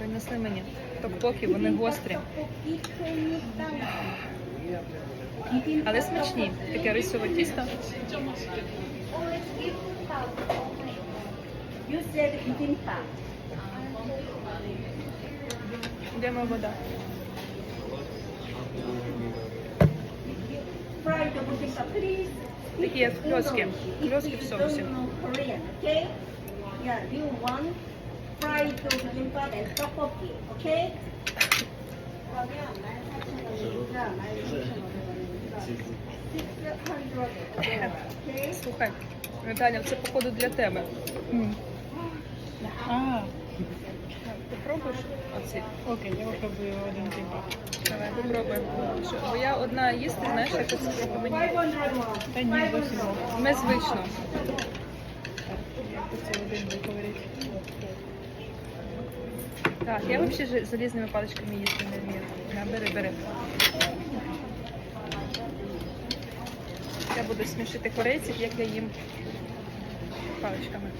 Принесли мені токпоки, вони гострі, але смачні. Таке рисове тісто. Де моя вода? Такі як кльоски. Кльоски в соусі. Fried bibimbap and tteokbokki, okay? Okay? Слухай, Наталя, це походу для тебе. А, оці? окей, я попробую один кімпа. Давай, попробуємо. Що, Бо я одна їсти, знаєш, як це трохи мені Та ні, зовсім. незвично. Це один виковирить. Так, я взагалі залізними паличками їсти не вмію. На, бери, бери. Я буду смішити корейців, як я їм паличками.